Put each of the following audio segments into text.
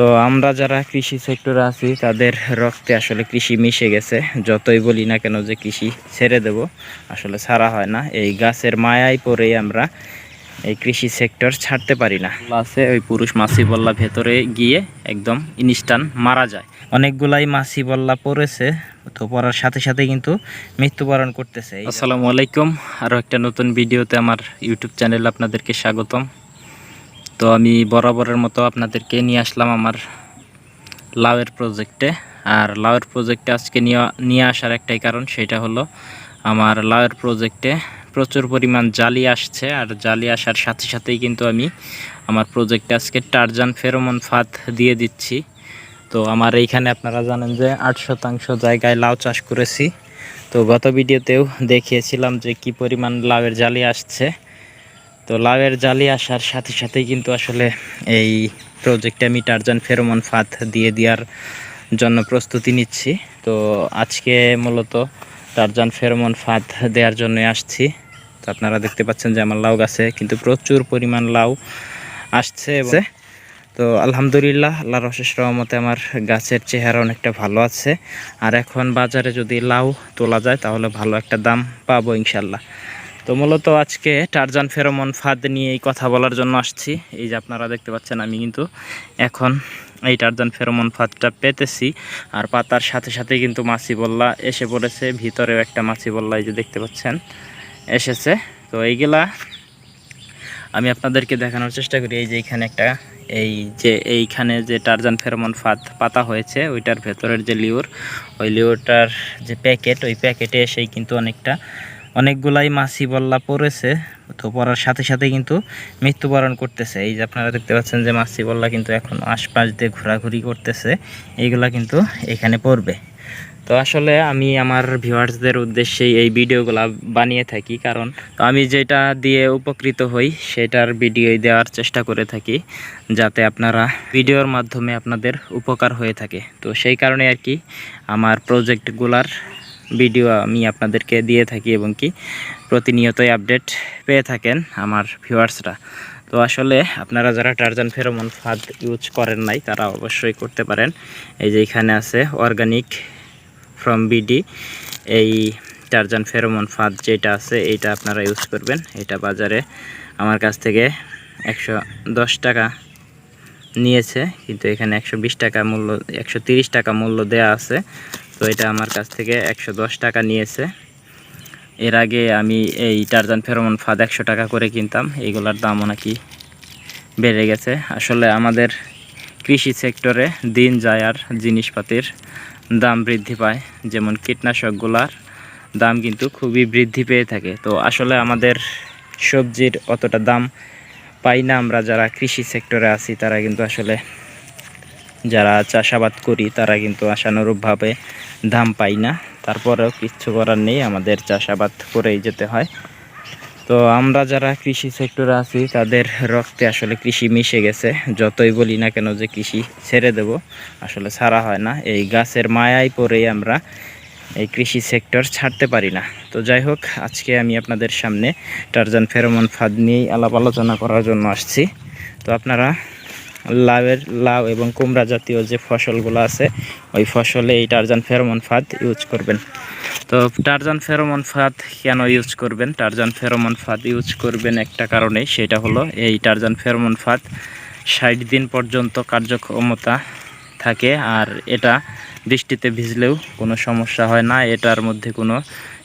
তো আমরা যারা কৃষি সেক্টরে আছি, তাদের রক্তে আসলে কৃষি মিশে গেছে। যতই বলি না কেন যে কৃষি ছেড়ে দেব, আসলে ছাড়া হয় না। এই গাছের মায়ায় পরেই আমরা এই কৃষি সেক্টর ছাড়তে পারি না। আছে ওই পুরুষ মাছি বল্লা ভেতরে গিয়ে একদম ইনস্টান মারা যায়। অনেকগুলাই মাছি বল্লা পড়েছে, তো পড়ার সাথে সাথে কিন্তু মৃত্যুবরণ করতেছে। আসসালামু আলাইকুম। আরও একটা নতুন ভিডিওতে আমার ইউটিউব চ্যানেল আপনাদেরকে স্বাগতম। তো আমি বরাবরের মতো আপনাদেরকে নিয়ে আসলাম আমার লাউয়ের প্রজেক্টে আর লাউয়ের প্রজেক্টে আজকে নিয়ে আসার একটাই কারণ সেটা হলো আমার লাউয়ের প্রজেক্টে প্রচুর পরিমাণ জালি আসছে। আর জালি আসার সাথে সাথেই কিন্তু আমি আমার প্রজেক্টে আজকে টারজান ফেরোমন ফাঁদ দিয়ে দিচ্ছি। তো আমার এইখানে আপনারা জানেন যে আট শতাংশ জায়গায় লাউ চাষ করেছি। তো গত ভিডিওতেও দেখিয়েছিলাম যে কি পরিমাণ লাউয়ের জালি আসছে। তো লাউয়ের জালি আসার সাথে সাথেই কিন্তু আসলে এই প্রজেক্টে আমি টারজান ফেরোমন ফাঁদ দিয়ে দেওয়ার জন্য প্রস্তুতি নিচ্ছি। তো আজকে মূলত টারজান ফেরোমন ফাঁদ দেওয়ার জন্য আসছি। তো আপনারা দেখতে পাচ্ছেন যে আমার লাউ গাছে কিন্তু প্রচুর পরিমাণ লাউ আসছে তো আলহামদুলিল্লাহ, আল্লাহর অশেষ রহমতে আমার গাছের চেহারা অনেকটা ভালো আছে। আর এখন বাজারে যদি লাউ তোলা যায় তাহলে ভালো একটা দাম পাবো ইনশাল্লাহ। তো মূলত আজকে টারজান ফেরোমন ফাঁদ নিয়ে এই কথা বলার জন্য আসছি। এই যে আপনারা দেখতে পাচ্ছেন আমি কিন্তু এখন এই টারজান ফেরোমন ফাঁদটা পেতেছি। আর পাতার সাথে সাথে কিন্তু মাছি বল্লা এসে পড়েছে। ভিতরেও একটা মাছি বল্লা এই যে দেখতে পাচ্ছেন, এসেছে। তো এইগুলা আমি আপনাদেরকে দেখানোর চেষ্টা করি। এই যে এখানে একটা, এই যে এইখানে যে টারজান ফেরোমন ফাঁদ পাতা হয়েছে, ওইটার ভেতরের যে লিওর, ওই লিওরটার যে প্যাকেট, ওই প্যাকেটে এসেই কিন্তু অনেকটা অনেকগুলাই মাছি বল্লা পড়েছে, তো পড়ার সাথে সাথে কিন্তু মৃত্যুবরণ করতেছে। এই যে আপনারা দেখতে পাচ্ছেন যে মাছি বল্লা কিন্তু এখন আশপাশ দিয়ে ঘোরাঘুরি করতেছে, এইগুলা কিন্তু এখানে পড়বে। তো আসলে আমি আমার ভিউয়ার্সদের উদ্দেশ্যেই এই ভিডিওগুলো বানিয়ে থাকি, কারণ তো আমি যেটা দিয়ে উপকৃত হই সেটার ভিডিও দেওয়ার চেষ্টা করে থাকি, যাতে আপনারা ভিডিওর মাধ্যমে আপনাদের উপকার হয়ে থাকে। তো সেই কারণে আর কি আমার প্রজেক্টগুলার ভিডিও আমি আপনাদেরকে দিয়ে থাকি এবং কি প্রতিনিয়তই আপডেট পেয়ে থাকেন আমার ভিউয়ার্সরা তো আসলে আপনারা যারা টারজান ফেরোমন ফাঁদ ইউজ করেন নাই, তারা অবশ্যই করতে পারেন। এই যে এখানে আছে অর্গানিক ফ্রম বিডি এই টারজান ফেরোমন ফাঁদ যেটা আছে, এইটা আপনারা ইউজ করবেন। এটা বাজারে আমার কাছ থেকে একশো দশ টাকা নিয়েছে, কিন্তু এখানে একশো বিশ টাকা মূল্য, একশো টাকা মূল্য দেয়া আছে। তো এটা আমার কাছ থেকে একশো দশ টাকা নিয়েছে। এর আগে আমি এই টারজান ফেরোমন ফাঁদ একশো টাকা করে কিনতাম এইগুলার দামও নাকি বেড়ে গেছে। আসলে আমাদের কৃষি সেক্টরে দিন যায় আর জিনিসপাতির দাম বৃদ্ধি পায়, যেমন কীটনাশকগুলার দাম কিন্তু খুবই বৃদ্ধি পেয়ে থাকে। তো আসলে আমাদের সবজির অতটা দাম পাই না আমরা, যারা কৃষি সেক্টরে আছি, তারা কিন্তু আসলে যারা চাষাবাদ করি, তারা কিন্তু আশানুরূপভাবে দাম পাই না। তারপরেও কিচ্ছু করার নেই, আমাদের চাষাবাদ করেই যেতে হয়। তো আমরা যারা কৃষি সেক্টরে আছি, তাদের রক্তে আসলে কৃষি মিশে গেছে। যতই বলি না কেন যে কৃষি ছেড়ে দেব, আসলে ছাড়া হয় না। এই গাছের মায়ায় পরেই আমরা এই কৃষি সেক্টর ছাড়তে পারি না। তো যাই হোক, আজকে আমি আপনাদের সামনে টারজান ফেরোমন ফাঁদ নিয়েই আলাপ আলোচনা করার জন্য আসছি। তো আপনারা লাউয়ের লাউ এবং কুমড়া জাতীয় যে ফসলগুলো আছে, ওই ফসলে এই টারজান ফেরোমন ফাঁদ ইউজ করবেন। তো টারজান ফেরোমন ফাঁদ কেন ইউজ করবেন? টারজান ফেরোমন ফাঁদ ইউজ করবেন একটা কারণে, সেটা হলো এই টারজান ফেরোমন ফাঁদ ষাট দিন পর্যন্ত কার্যক্ষমতা থাকে আর এটা বৃষ্টিতে ভিজলেও কোনো সমস্যা হয় না। এটার মধ্যে কোনো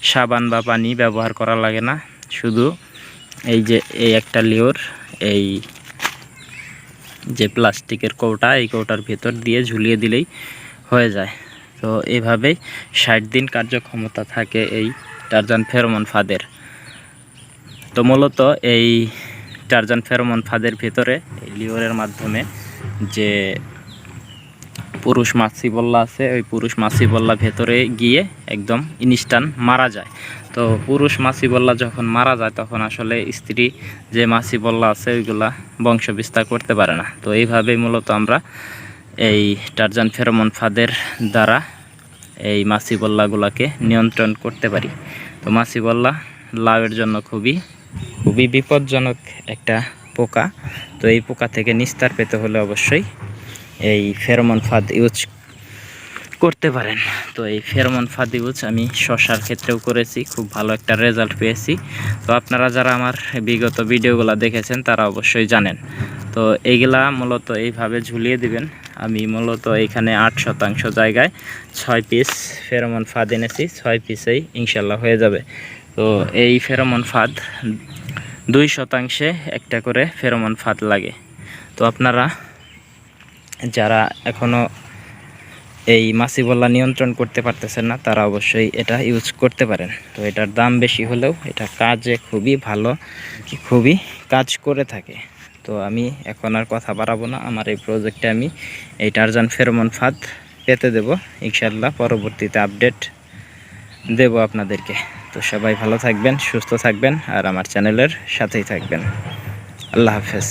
সাবান বা পানি ব্যবহার করা লাগে না। শুধু এই যে এই একটা লিওর এই যে প্লাস্টিকের কৌটা, এই কৌটার ভেতর দিয়ে ঝুলিয়ে দিলেই হয়ে যায়। তো এভাবেই ষাট দিন কার্যক্ষমতা থাকে এই টারজান ফেরোমন ফাঁদের। তো মূলত এই টারজান ফেরোমন ফাঁদের ভেতরে লিওরের মাধ্যমে যে পুরুষ মাছি বল্লা আছে, ওই পুরুষ মাছি বল্লা ভেতরে গিয়ে একদম ইনস্টান মারা যায়। তো পুরুষ মাছি বল্লা যখন মারা যায়, তখন আসলে স্ত্রী যে মাছি বল্লা আছে, ওইগুলা বংশ বিস্তার করতে পারে না। তো এইভাবেই মূলত আমরা এই টারজান ফেরোমন ফাঁদের দ্বারা এই মাছি বল্লাগুলোকে নিয়ন্ত্রণ করতে পারি। তো মাছি বল্লা লাউয়ের জন্য খুবই খুবই বিপজ্জনক একটা পোকা। তো এই পোকা থেকে নিস্তার পেতে হলে অবশ্যই এই ফেরোমন ফাঁদ ইউজ করতে পারেন। তো এই ফেরোমন ফাঁদ ইউজ আমি শশার ক্ষেত্রেও করেছি, খুব ভালো একটা রেজাল্ট পেয়েছি। তো আপনারা যারা আমার বিগত ভিডিওগুলো দেখেছেন, তারা অবশ্যই জানেন। তো এইগুলা মূলত এইভাবে ঝুলিয়ে দিবেন। আমি মূলত এখানে আট শতাংশ জায়গায় ছয় পিস ফেরোমন ফাঁদ এনেছি, ছয় পিসেই ইনশাল্লাহ হয়ে যাবে। তো এই ফেরোমন ফাঁদ দুই শতাংশে একটা করে ফেরোমন ফাঁদ লাগে। তো আপনারা যারা এখনও এই মাছিবল্লা নিয়ন্ত্রণ করতে পারতেছেন না, তারা অবশ্যই এটা ইউজ করতে পারেন। তো এটার দাম বেশি হলেও এটা কাজে খুবই ভালো, কি খুবই কাজ করে থাকে। তো আমি এখন আর কথা বাড়াবো না, আমার এই প্রজেক্টে আমি এই টারজান ফেরোমন ফাঁদ পেতে দেব। ইনশাল্লাহ পরবর্তীতে আপডেট দেব আপনাদেরকে। তো সবাই ভালো থাকবেন, সুস্থ থাকবেন, আর আমার চ্যানেলের সাথেই থাকবেন। আল্লাহ হাফেজ।